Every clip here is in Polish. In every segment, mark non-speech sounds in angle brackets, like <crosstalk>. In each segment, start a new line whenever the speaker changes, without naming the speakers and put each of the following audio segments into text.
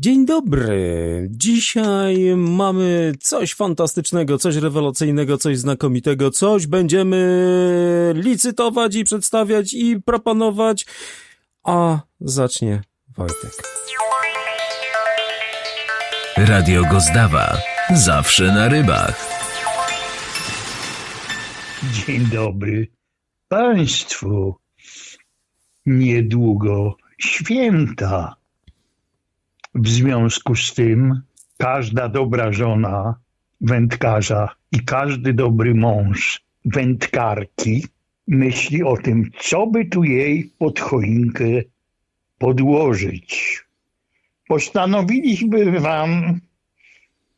Dzień dobry. Dzisiaj mamy coś fantastycznego, coś rewelacyjnego, coś znakomitego, coś będziemy licytować i przedstawiać i proponować. A zacznie Wojtek.
Radio Gozdawa. Zawsze na rybach.
Dzień dobry Państwu. Niedługo święta. W związku z tym każda dobra żona wędkarza i każdy dobry mąż wędkarki myśli o tym, co by tu jej pod choinkę podłożyć. Postanowiliśmy Wam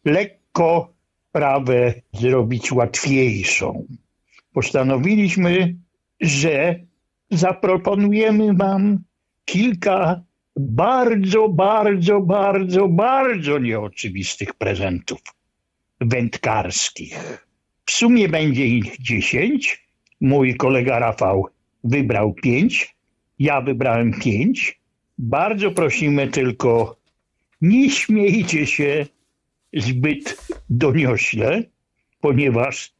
lekko sprawę zrobić łatwiejszą. Postanowiliśmy, że zaproponujemy Wam kilka bardzo, bardzo, bardzo, bardzo nieoczywistych prezentów wędkarskich. W sumie będzie ich dziesięć. Mój kolega Rafał wybrał pięć. Ja wybrałem pięć. Bardzo prosimy tylko, nie śmiejcie się zbyt doniośle, ponieważ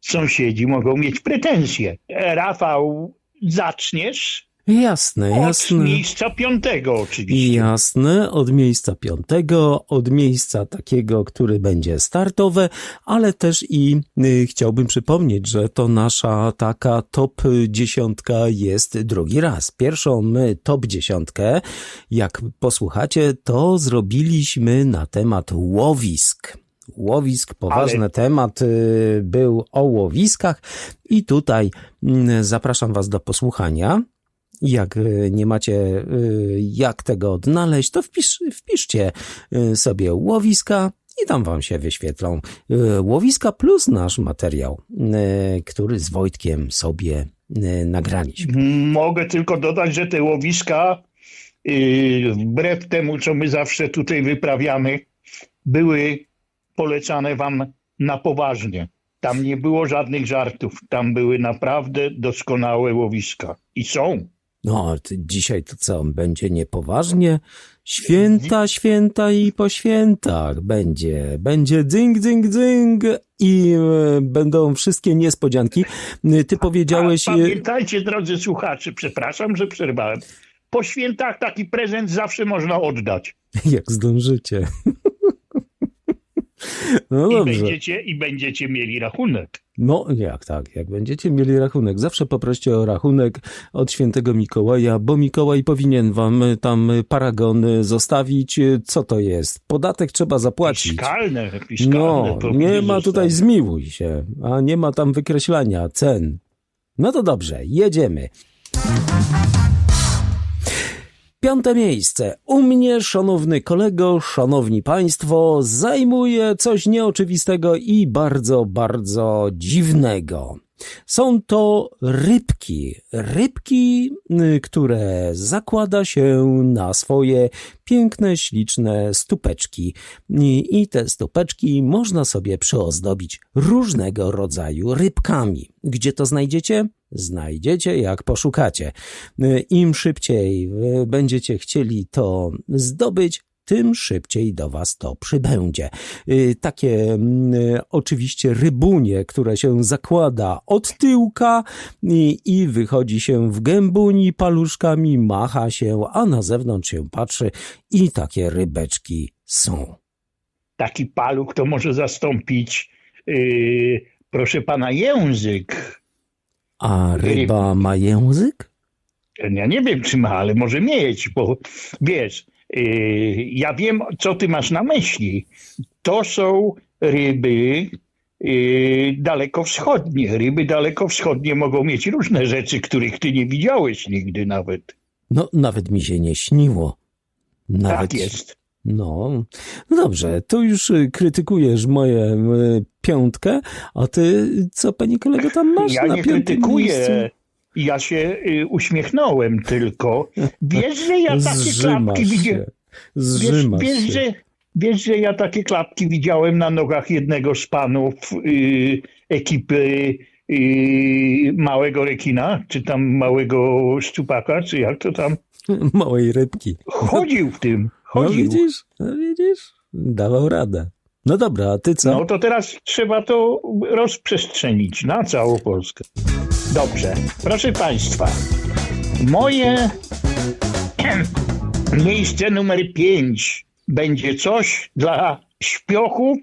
sąsiedzi mogą mieć pretensje. Rafał, zaczniesz?
Jasne,
Od
jasne.
miejsca piątego oczywiście.
Jasne, od miejsca piątego, od miejsca takiego, który będzie startowe, ale też i y, chciałbym przypomnieć, że to nasza taka top dziesiątka jest drugi raz. Pierwszą my top dziesiątkę, jak posłuchacie, to zrobiliśmy na temat łowisk. Łowisk, poważny
Ale-
temat y, był o łowiskach i tutaj mm, zapraszam Was do posłuchania. Jak y, nie macie y, jak tego odnaleźć, to wpisz, wpiszcie y, sobie łowiska i tam wam się wyświetlą łowiska plus nasz materiał, który z Wojtkiem sobie nagraliśmy.
Mogę tylko dodać, że te łowiska, wbrew temu, co my zawsze tutaj wyprawiamy, były polecane wam na poważnie. Tam nie było żadnych żartów. Tam były naprawdę doskonałe łowiska. I są.
No, dzisiaj to co, będzie niepoważnie? Święta, święta i po świętach będzie. Będzie dzyng, dzyng, dzyng i e, będą wszystkie niespodzianki. Ty powiedziałeś...
A,
e,
pamiętajcie, drodzy słuchacze, przepraszam, że przerwałem. Po świętach taki prezent zawsze można oddać. <laughs>
Jak zdążycie. No
I
dobrze.
będziecie, I będziecie mieli rachunek.
No jak tak, jak będziecie mieli rachunek, zawsze poproście o rachunek od świętego Mikołaja, bo Mikołaj powinien wam tam paragon zostawić. Co to jest? Podatek trzeba zapłacić.
Fiskalne, fiskalne.
No, nie ma tutaj zmiłuj się, a nie ma tam wykreślania cen. No to dobrze, jedziemy. Piąte miejsce. U mnie, szanowny kolego, szanowni państwo, zajmuje coś nieoczywistego i bardzo, bardzo dziwnego. Są to rybki. Rybki, y, które zakłada się na swoje piękne, śliczne stupeczki. I, te stupeczki można sobie przyozdobić różnego rodzaju rybkami. Gdzie to znajdziecie? Znajdziecie, jak poszukacie. Y, Im szybciej y, będziecie chcieli to zdobyć, tym szybciej do Was to przybędzie. Y, Takie mm, y, oczywiście rybunie, które się zakłada od tyłka i, i wychodzi się w gębuni paluszkami, macha się, a na zewnątrz się patrzy i takie rybeczki są.
Taki paluch to może zastąpić, yy, proszę pana, język.
A ryba ma język?
Ja nie wiem, czy ma, ale może mieć, bo wiesz, ja wiem, co ty masz na myśli. To są ryby yy, dalekowschodnie. Ryby dalekowschodnie mogą mieć różne rzeczy, których ty nie widziałeś nigdy nawet.
No, nawet mi się nie śniło. Nawet
Tak jest.
No, no dobrze, to już y, krytykujesz moje y, piątkę, a ty co, pani kolego, tam masz
Ja
na
nie
piątym
krytykuję.
miejscu?
Ja się y, uśmiechnąłem tylko. Wiesz, że ja takie
Zrzymasz
klapki widziałem. Wiesz, wiesz, że, wiesz, że ja takie klapki widziałem na nogach jednego z panów y, ekipy y, małego rekina, czy tam małego szczupaka, czy jak to tam. <laughs>
Małej rybki.
Chodził w tym, chodził.
widzisz, no widzisz, dawał radę. No dobra, a ty co?
No to teraz trzeba to rozprzestrzenić na całą Polskę. Dobrze, proszę Państwa, moje <clears throat> miejsce numer 5 będzie coś dla śpiochów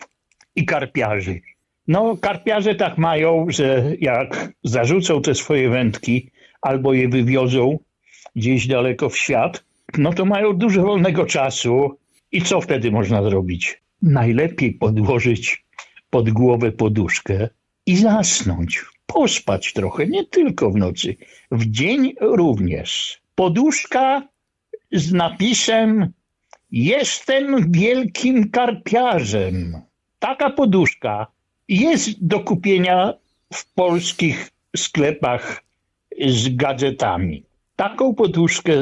i karpiarzy. No, karpiarze tak mają, że jak zarzucą te swoje wędki albo je wywiozą gdzieś daleko w świat, no to mają dużo wolnego czasu. I co wtedy można zrobić? Najlepiej podłożyć pod głowę poduszkę i zasnąć. Pospać trochę, nie tylko w nocy, w dzień również. Poduszka z napisem Jestem wielkim karpiarzem. Taka poduszka jest do kupienia w polskich sklepach z gadżetami. Taką poduszkę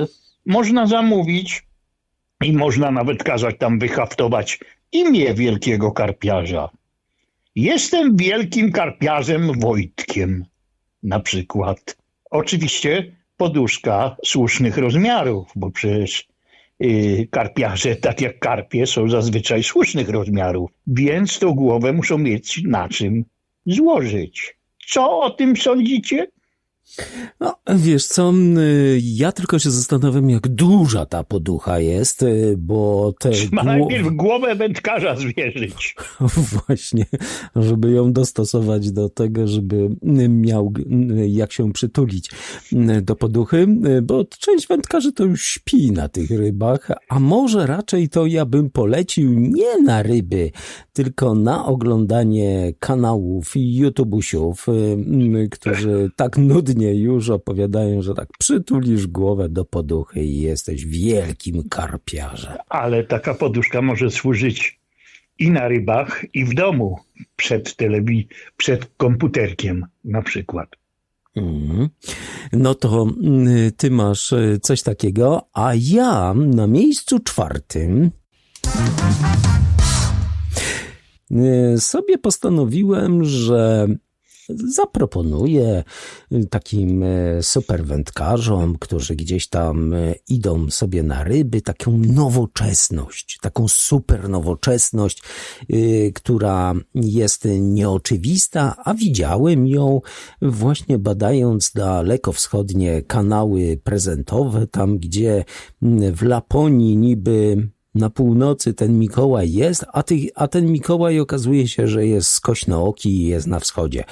można zamówić i można nawet kazać tam wyhaftować imię wielkiego karpiarza. Jestem wielkim karpiarzem Wojtkiem, na przykład. Oczywiście poduszka słusznych rozmiarów, bo przecież yy, karpiarze, tak jak karpie, są zazwyczaj słusznych rozmiarów, więc tą głowę muszą mieć na czym złożyć. Co o tym sądzicie?
No, wiesz co, y, ja tylko się zastanawiam, jak duża ta poducha jest, y, bo te...
Ma
gło-
najpierw głowę wędkarza zwierzyć. <laughs>
Właśnie, żeby ją dostosować do tego, żeby miał y, jak się przytulić do poduchy, bo część wędkarzy to już śpi na tych rybach, a może raczej to ja bym polecił nie na ryby, tylko na oglądanie kanałów i YouTubusiów, którzy tak nudnie już opowiadają, że tak przytulisz głowę do poduchy i jesteś wielkim karpiarzem.
Ale taka poduszka może służyć i na rybach, i w domu przed telewi- przed komputerkiem na przykład.
Mhm. No to y, ty masz y, coś takiego, a ja na miejscu czwartym y, sobie postanowiłem, że zaproponuję y, takim y, super wędkarzom, którzy gdzieś tam y, idą sobie na ryby, taką nowoczesność, taką super nowoczesność, y, która jest nieoczywista, a widziałem ją właśnie badając dalekowschodnie kanały prezentowe, tam gdzie w Laponii niby na północy ten Mikołaj jest, a, ty, a ten Mikołaj okazuje się, że jest skośnooki i jest na wschodzie.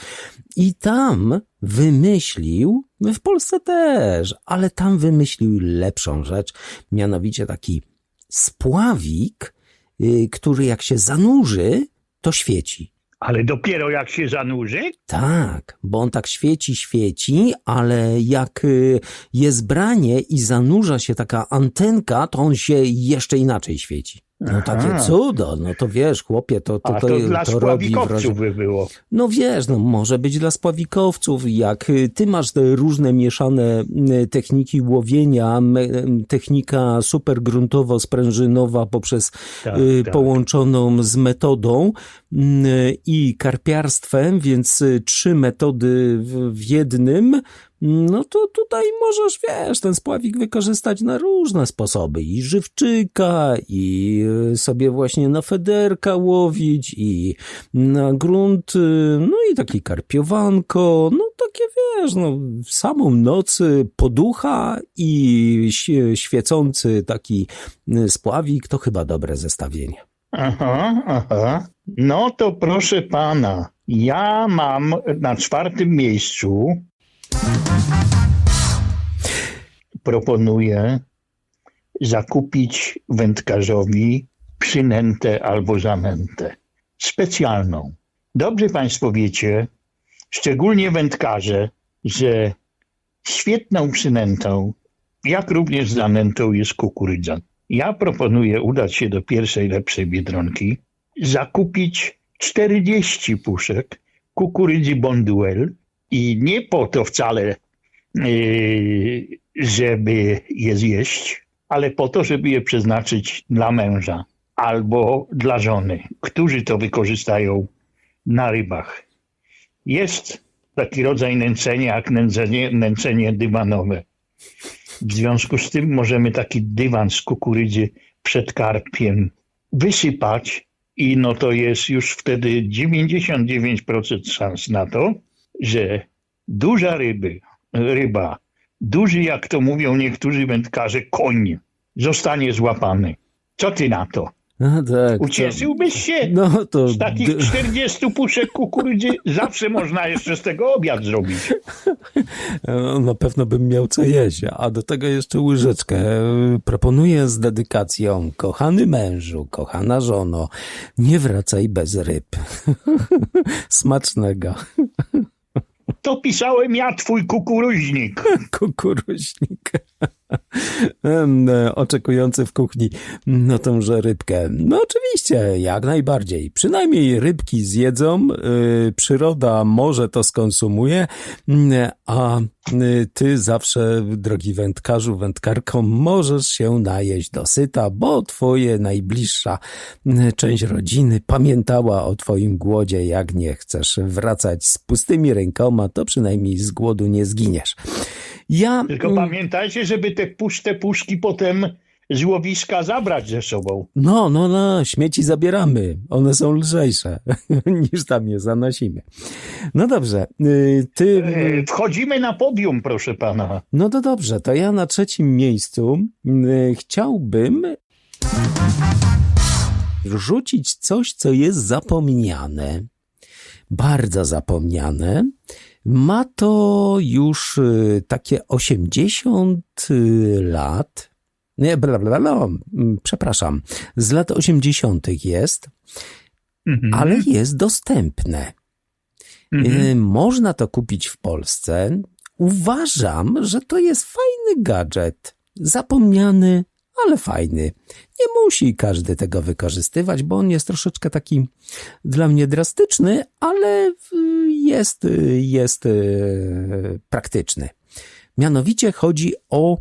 I tam wymyślił, w Polsce też, ale tam wymyślił lepszą rzecz, mianowicie taki spławik, y, który jak się zanurzy, to świeci.
Ale dopiero jak się zanurzy,
Tak, bo on tak świeci, świeci, ale jak y, jest branie i zanurza się taka antenka, to on się jeszcze inaczej świeci. No
Aha.
takie cudo, no to wiesz, chłopie, to, to, to,
to, dla
to robi wrażenie.
by było.
No wiesz, no może być dla spławikowców, jak y, ty masz te różne mieszane y, techniki łowienia, technika supergruntowo-sprężynowa poprzez
Tak,
y,
tak.
połączoną z metodą y, i karpiarstwem, więc trzy metody w jednym, no to tutaj możesz, wiesz, ten spławik wykorzystać na różne sposoby. I żywczyka, i y, sobie właśnie na federka łowić, i na grunt, y, no i taki karpiowanko, no takie, wiesz, no samą noc poducha i świecący taki y, spławik, to chyba dobre zestawienie.
Aha, aha. No to proszę pana, ja mam na czwartym miejscu proponuję zakupić wędkarzowi przynętę albo zanętę specjalną. Dobrze Państwo wiecie, szczególnie wędkarze, że świetną przynętą, jak również zanętą jest kukurydza. Ja proponuję udać się do pierwszej lepszej biedronki, zakupić 40 puszek kukurydzy Bonduel i nie po to wcale, yy, żeby je zjeść, ale po to, żeby je przeznaczyć dla męża albo dla żony, którzy to wykorzystają na rybach. Jest taki rodzaj nęcenia jak nęcenie, nęcenie dywanowe. W związku z tym możemy taki dywan z kukurydzy przed karpiem wysypać i no to jest już wtedy 99% szans na to, że duża ryby, ryba, duży jak to mówią niektórzy wędkarze, koń zostanie złapany. Co ty na to?
A, tak,
Ucieszyłbyś się?
to- No to...
Z takich
d-
40 puszek kukurydzy zawsze można jeszcze z tego obiad zrobić.
E, Na pewno bym miał co jeść, a do tego jeszcze łyżeczkę. Proponuję z dedykacją. Kochany mężu, kochana żono, nie wracaj bez ryb. <laughs> Smacznego.
To pisałem ja, twój kukuruźnik. <laughs>
Kukuruźnik. E, Oczekujący w kuchni na tąże rybkę. No oczywiście, jak najbardziej. Przynajmniej rybki zjedzą, y, przyroda może to skonsumuje, mm, a y, ty zawsze, drogi wędkarzu, wędkarką, możesz się najeść dosyta, bo twoje najbliższa y, część rodziny pamiętała o twoim głodzie. Jak nie chcesz wracać z pustymi rękoma, to przynajmniej z głodu nie zginiesz. Ja...
Tylko
mm,
pamiętajcie, żeby te puste puszki potem z łowiska zabrać ze sobą.
No, no, no, śmieci zabieramy. One są lżejsze <laughs> niż tam je zanosimy. No dobrze, y, ty.
E, Wchodzimy na podium, proszę pana.
No to dobrze, to ja na trzecim miejscu y, chciałbym rzucić coś, co jest zapomniane. Bardzo zapomniane. Ma to już y, takie 80 y, lat. Nie, bla, bla, bla, przepraszam. Z lat 80. jest,
Mhm.
ale jest dostępne.
Mhm.
Y, Można to kupić w Polsce. Uważam, że to jest fajny gadżet. Zapomniany, ale fajny. Nie musi każdy tego wykorzystywać, bo on jest troszeczkę taki dla mnie drastyczny, ale jest, jest y, praktyczny. Mianowicie chodzi o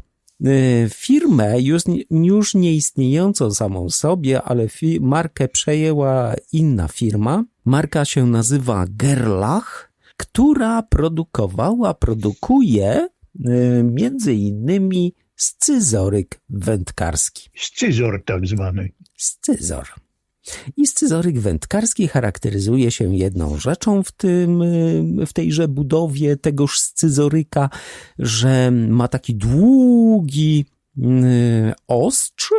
y, firmę już, już nieistniejącą samą sobie, ale markę przejęła inna firma. Marka się nazywa Gerlach, która produkowała, produkuje y, między innymi scyzoryk wędkarski.
Scyzor tak zwany.
Scyzor. I scyzoryk wędkarski charakteryzuje się jedną rzeczą w, tym, y, w tejże budowie tegoż scyzoryka, że ma taki długi y, ostrz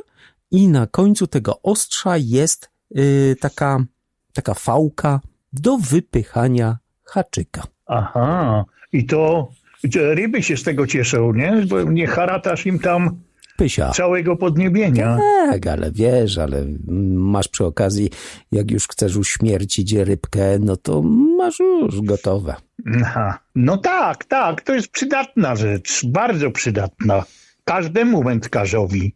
i na końcu tego ostrza jest y, taka, taka fałka do wypychania haczyka.
Aha. I to ryby się z tego cieszą, nie? Bo nie haratasz im tam
Pysia.
całego podniebienia.
Tak, ale wiesz, ale masz przy okazji, jak już chcesz uśmiercić rybkę, no to masz już gotowe.
Aha. No tak, tak, to jest przydatna rzecz, bardzo przydatna. Każdemu wędkarzowi.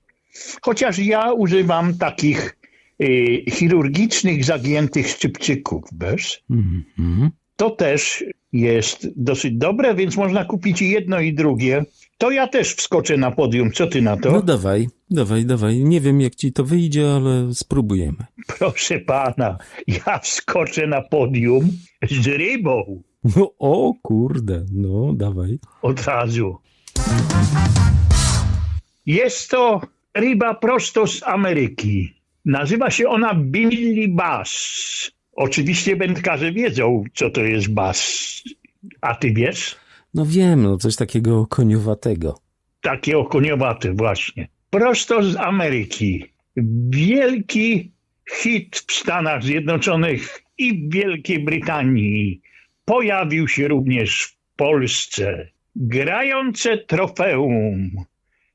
Chociaż ja używam takich y, chirurgicznych, zagiętych szczypczyków, wiesz?
Mhm.
To też jest dosyć dobre, więc można kupić i jedno i drugie. To ja też wskoczę na podium. Co ty na to?
No dawaj, dawaj, dawaj. Nie wiem, jak ci to wyjdzie, ale spróbujemy.
Proszę pana, ja wskoczę na podium z rybą
No, o kurde, no dawaj.
od razu. Jest to ryba prosto z Ameryki. Nazywa się ona Billy Bass. Oczywiście wędkarze wiedzą, co to jest bass. A ty wiesz?
No wiem, no coś takiego koniowatego.
Takie okoniowate właśnie. Prosto z Ameryki. Wielki hit w Stanach Zjednoczonych i w Wielkiej Brytanii. Pojawił się również w Polsce. Grające trofeum.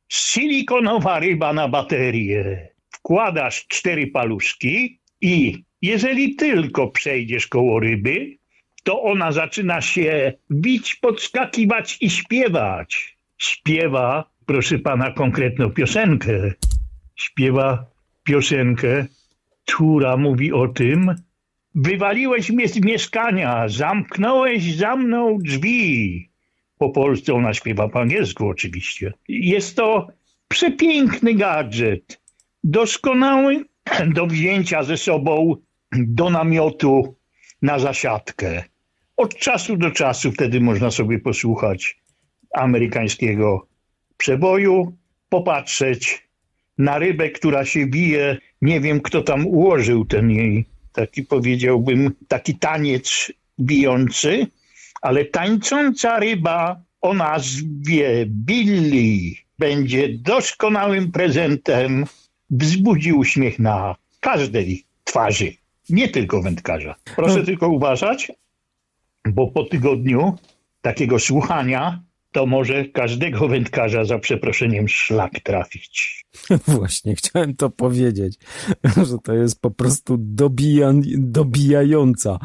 Silikonowa ryba na baterię. Wkładasz cztery paluszki i jeżeli tylko przejdziesz koło ryby, to ona zaczyna się bić, podskakiwać i śpiewać. Śpiewa, proszę pana, konkretną piosenkę. Śpiewa piosenkę, która mówi o tym, wywaliłeś mnie z mieszkania, zamknąłeś za mną drzwi. Po polsku ona śpiewa po angielsku oczywiście. Jest to przepiękny gadżet, doskonały <clears throat> do wzięcia ze sobą do namiotu na zasiadkę. Od czasu do czasu wtedy można sobie posłuchać amerykańskiego przeboju, popatrzeć na rybę, która się bije. Nie wiem, kto tam ułożył ten jej, taki powiedziałbym, taki taniec bijący, ale tańcząca ryba o nazwie Billy będzie doskonałym prezentem, wzbudzi uśmiech na każdej twarzy, nie tylko wędkarza. Proszę
No.
tylko uważać, bo po tygodniu takiego słuchania to może każdego wędkarza za przeproszeniem szlak trafić. <laughs>
Właśnie, chciałem to powiedzieć, że to jest po prostu dobija, dobijająca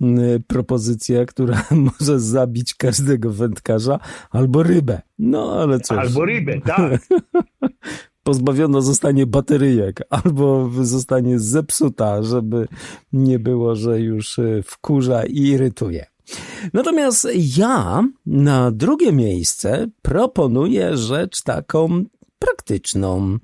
mm, propozycja, która <laughs> może zabić każdego wędkarza albo rybę. No ale cóż.
Albo rybę, tak. <laughs>
pozbawiona zostanie bateryjek albo zostanie zepsuta, żeby nie było, że już e, wkurza i irytuje. Natomiast ja na drugie miejsce proponuję rzecz taką praktyczną.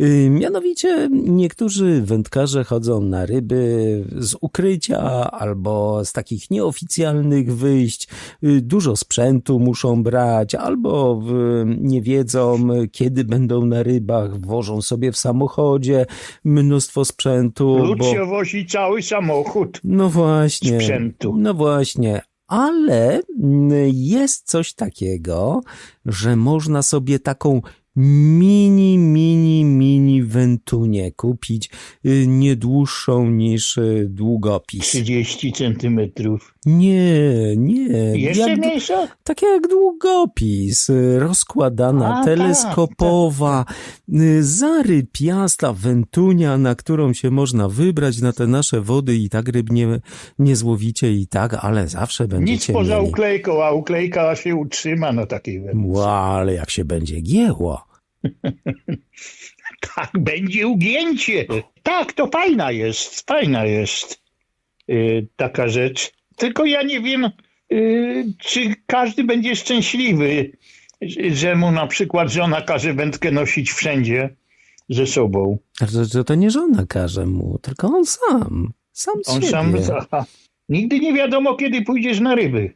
Y, Mianowicie niektórzy wędkarze chodzą na ryby z ukrycia albo z takich nieoficjalnych wyjść. Y, Dużo sprzętu muszą brać albo nie wiedzą kiedy będą na rybach, wożą sobie w samochodzie mnóstwo sprzętu.
Lud
bo-
wozi cały samochód.
no właśnie.
sprzętu.
No właśnie. Ale mm, jest coś takiego, że można sobie taką mini, mini, mini wentunię kupić, y, nie dłuższą niż y, długopis.
30 centymetrów.
Nie, nie.
Jeszcze
Jak,
mniejsza?
tak jak długopis, y, rozkładana,
A, tak,
teleskopowa, y, zarypiasta wentunia, na którą się można wybrać na te nasze wody i tak ryb nie, nie złowicie i tak, ale zawsze
Nic
będziecie
poza
mieli.
uklejką, a uklejka się utrzyma na takiej wędce.
Ła, ale jak się będzie gięło. <laughs>
Tak, będzie ugięcie. Tak, to fajna jest, fajna jest y, taka rzecz. Tylko ja nie wiem, y, czy każdy będzie szczęśliwy, że- mu na przykład żona każe wędkę nosić wszędzie ze sobą.
Że, że to nie żona każe mu, tylko on sam. Sam z
On
siebie.
sam, aha, nigdy nie wiadomo, kiedy pójdziesz na ryby.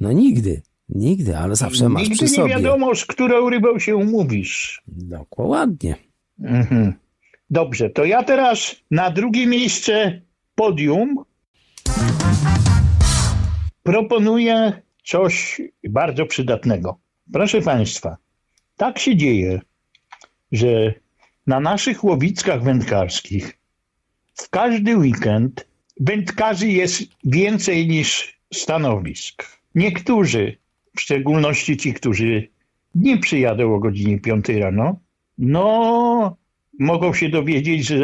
No nigdy, nigdy, ale zawsze masz
nigdy
przy
nie
sobie.
wiadomo, z którą rybą się umówisz.
Dokładnie.
Mhm. Dobrze, to ja teraz na drugie miejsce podium proponuję coś bardzo przydatnego. Proszę Państwa, tak się dzieje, że na naszych łowiskach wędkarskich w każdy weekend wędkarzy jest więcej niż stanowisk. Niektórzy, w szczególności ci, którzy nie przyjadą o godzinie 5 rano, no, mogą się dowiedzieć, że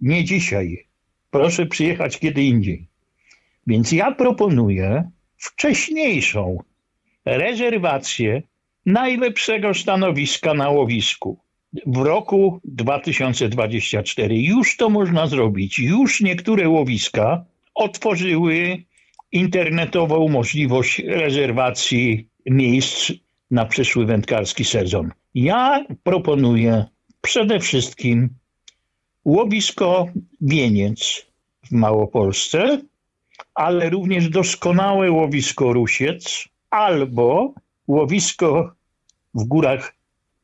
nie dzisiaj. Proszę przyjechać kiedy indziej. Więc ja proponuję wcześniejszą rezerwację najlepszego stanowiska na łowisku w roku 2024. Już to można zrobić. Już niektóre łowiska otworzyły internetową możliwość rezerwacji miejsc na przyszły wędkarski sezon. Ja proponuję przede wszystkim łowisko Wieniec w Małopolsce, ale również doskonałe łowisko Rusiec albo łowisko w górach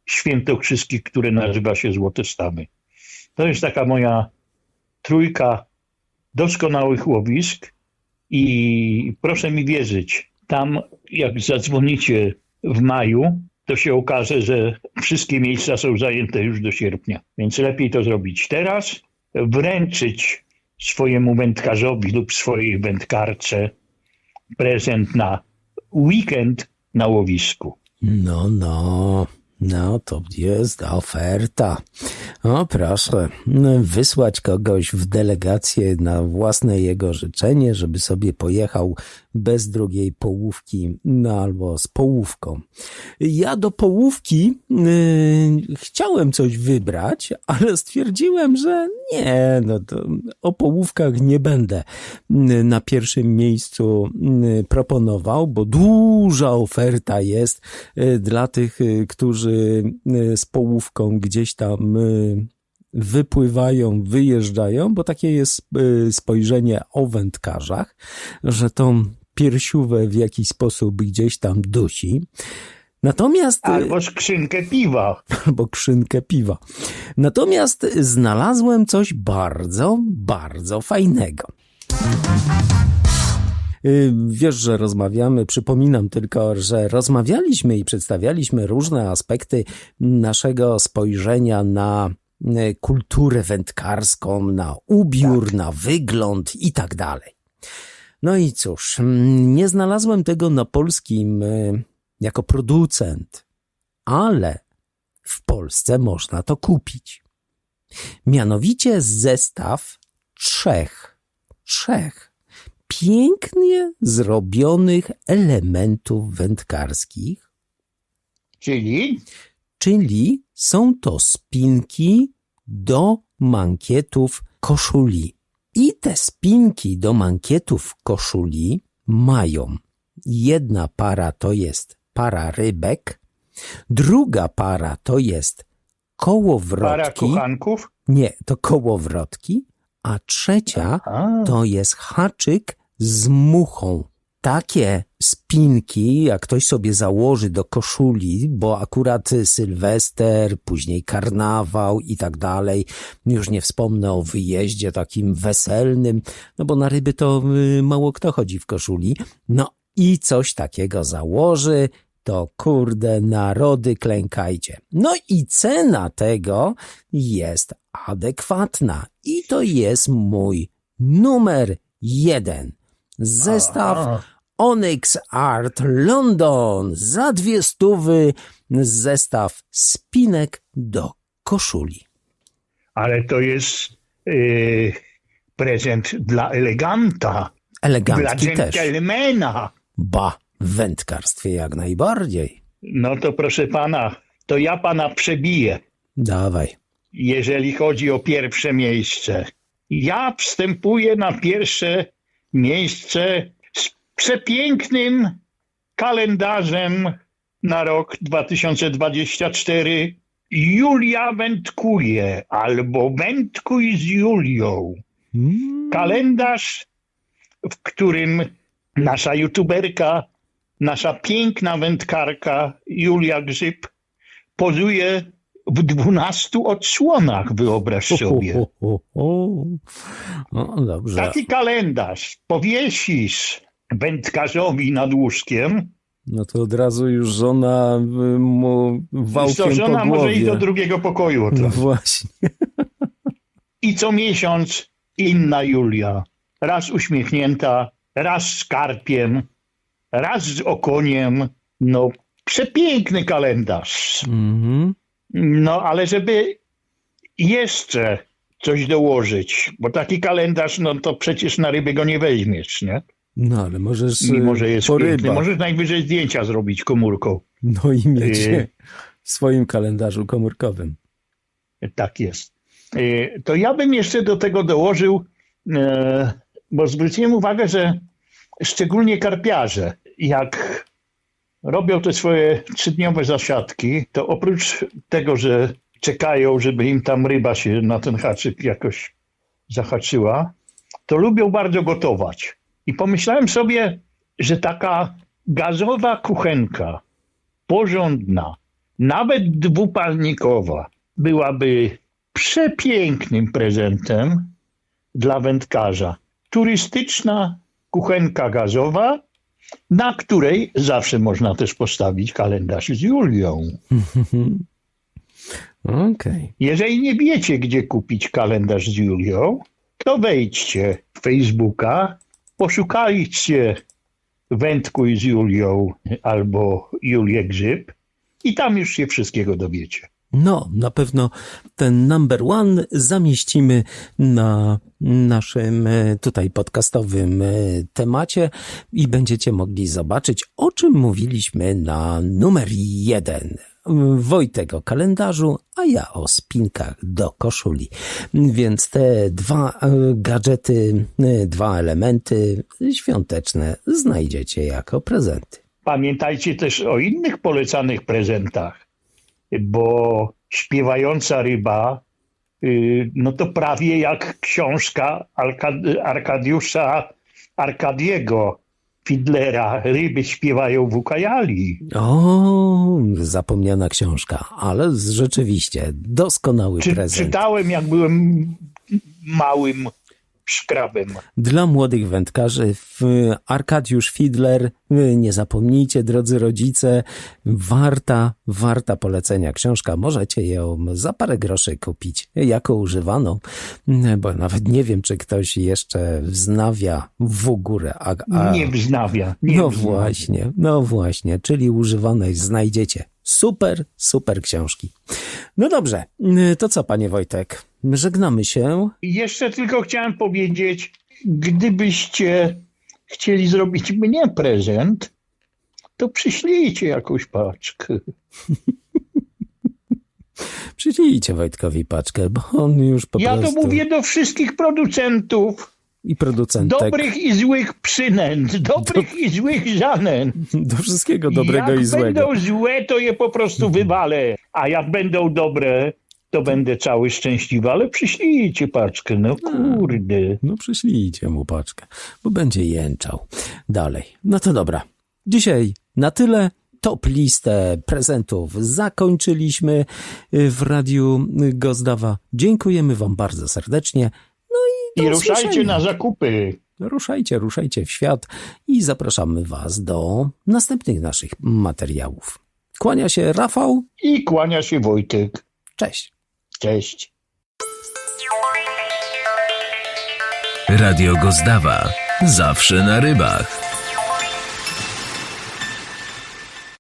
świętokrzyskich, które nazywa się Złote Stawy. To jest taka moja trójka doskonałych łowisk i proszę mi wierzyć, tam jak zadzwonicie w maju, to się okaże, że wszystkie miejsca są zajęte już do sierpnia. Więc lepiej to zrobić teraz, wręczyć swojemu wędkarzowi lub swojej wędkarce prezent na weekend na łowisku.
No, no, no to jest oferta. O proszę, wysłać kogoś w delegację na własne jego życzenie, żeby sobie pojechał bez drugiej połówki, no albo z połówką. Ja do połówki y, chciałem coś wybrać, ale stwierdziłem, że nie, no to o połówkach nie będę y, na pierwszym miejscu y, proponował, bo duża oferta jest y, dla tych, którzy z połówką gdzieś tam y, wypływają, wyjeżdżają, bo takie jest y, spojrzenie o wędkarzach, że tą piersiówę w jakiś sposób gdzieś tam dusi. Natomiast
Albo skrzynkę piwa. <laughs>
albo krzynkę piwa. Natomiast znalazłem coś bardzo, bardzo fajnego. Y, Wiesz, że rozmawiamy, przypominam tylko, że rozmawialiśmy i przedstawialiśmy różne aspekty naszego spojrzenia na y, kulturę wędkarską, na ubiór, na wygląd i tak dalej. No i cóż, mm, nie znalazłem tego na polskim y, jako producent, ale w Polsce można to kupić. Mianowicie zestaw trzech, trzech pięknie zrobionych elementów wędkarskich,
Czyli
czyli są to spinki do mankietów koszuli. I te spinki do mankietów koszuli mają jedna para to jest para rybek, druga para to jest
para
kołowrotki.
kochanków.
Nie, to kołowrotki, a trzecia
A,
to jest haczyk z muchą. Takie spinki, jak ktoś sobie założy do koszuli, bo akurat Sylwester, później karnawał i tak dalej, już nie wspomnę o wyjeździe takim weselnym, no bo na ryby to y, mało kto chodzi w koszuli, no i coś takiego założy, to kurde narody klękajcie. No i cena tego jest adekwatna i to jest mój numer jeden. Zestaw. Onyx Art London za dwie stówy, zestaw spinek do koszuli.
ale to jest y, prezent dla eleganta, dla
Elegancki też.
dżentelmena.
Ba, w wędkarstwie jak najbardziej.
No to proszę pana, to ja pana przebiję,
Dawaj.
jeżeli chodzi o pierwsze miejsce. Ja wstępuję na pierwsze miejsce z przepięknym kalendarzem na rok 2024. Julia wędkuje albo wędkuj z Julią.
Mm,
Kalendarz, w którym nasza youtuberka, nasza piękna wędkarka Julia Grzyb pozuje w dwunastu odsłonach, wyobraź sobie.
No dobrze.
Taki kalendarz powiesisz wędkarzowi nad łóżkiem,
No to od razu już żona y, mu
to
wałkiem
żona
po
może iść do
głowie.
drugiego pokoju.
No właśnie.
I co miesiąc inna Julia. Raz uśmiechnięta, raz z karpiem, raz z okoniem. No, przepiękny kalendarz.
Mhm.
No, ale żeby jeszcze coś dołożyć, bo taki kalendarz, no to przecież na ryby go nie weźmiesz, nie?
No ale możesz
Mimo,
y,
że jest
po
piękny. Możesz najwyżej zdjęcia zrobić komórką.
No i mieć
Y.
w swoim kalendarzu komórkowym.
Tak jest. Y, To ja bym jeszcze do tego dołożył, e, bo zwróciłem uwagę, że szczególnie karpiarze, jak robią te swoje trzydniowe zasiadki, to oprócz tego, że czekają, żeby im tam ryba się na ten haczyk jakoś zahaczyła, to lubią bardzo gotować. I pomyślałem sobie, że taka gazowa kuchenka, porządna, nawet dwupalnikowa, byłaby przepięknym prezentem dla wędkarza. Turystyczna kuchenka gazowa, na której zawsze można też postawić kalendarz z Julią. <laughs>
Okej.
Jeżeli nie wiecie, gdzie kupić kalendarz z Julią, to wejdźcie w Facebooka, poszukajcie Wędkuj z Julią albo Julię Grzyb i tam już się wszystkiego dowiecie.
No, na pewno ten number one zamieścimy na naszym e, tutaj podcastowym e, temacie i będziecie mogli zobaczyć, o czym mówiliśmy na numer jeden. Wojtek o kalendarzu, a ja o spinkach do koszuli. Więc te dwa e, gadżety, dwa elementy świąteczne znajdziecie jako prezenty.
Pamiętajcie też o innych polecanych prezentach, bo śpiewająca ryba, y, no to prawie jak książka Arka- Arkadiusza Arkadiego Fidlera ryby śpiewają w ukajali.
O, zapomniana książka, ale rzeczywiście doskonały
Czy,
prezent.
czytałem, jak byłem małym szkrabem.
Dla młodych wędkarzy Arkadiusz Fidler, nie zapomnijcie, drodzy rodzice, warta, warta polecenia książka. Możecie ją za parę groszy kupić jako używaną, bo nawet nie wiem, czy ktoś jeszcze wznawia w górę. A, a,
Nie wznawia. Nie
no
wznawia.
właśnie, no właśnie, czyli używanej znajdziecie. Super, super książki. No dobrze, y, to co, panie Wojtek? Żegnamy się.
Jeszcze tylko chciałem powiedzieć, gdybyście chcieli zrobić mnie prezent, to przyślijcie jakąś paczkę.
Przyślijcie Wojtkowi paczkę, bo on już po
ja
prostu...
to mówię do wszystkich producentów
I producentek.
dobrych i złych przynęt, dobrych i złych żanen.
Do wszystkiego dobrego
jak
i złego.
będą złe, to je po prostu wywalę, a jak będą dobre, to będę cały szczęśliwy, ale przyślijcie paczkę, no kurde.
No przyślijcie mu paczkę, bo będzie jęczał. Dalej. No to dobra. Dzisiaj na tyle. Top listę prezentów zakończyliśmy w Radiu Gozdawa. Dziękujemy wam bardzo serdecznie.
I ruszajcie
usłyszenia.
na zakupy.
Ruszajcie, ruszajcie w świat i zapraszamy was do następnych naszych materiałów. Kłania się Rafał.
I kłania się Wojtek.
Cześć.
Cześć.
Radio Gozdawa. Zawsze na rybach.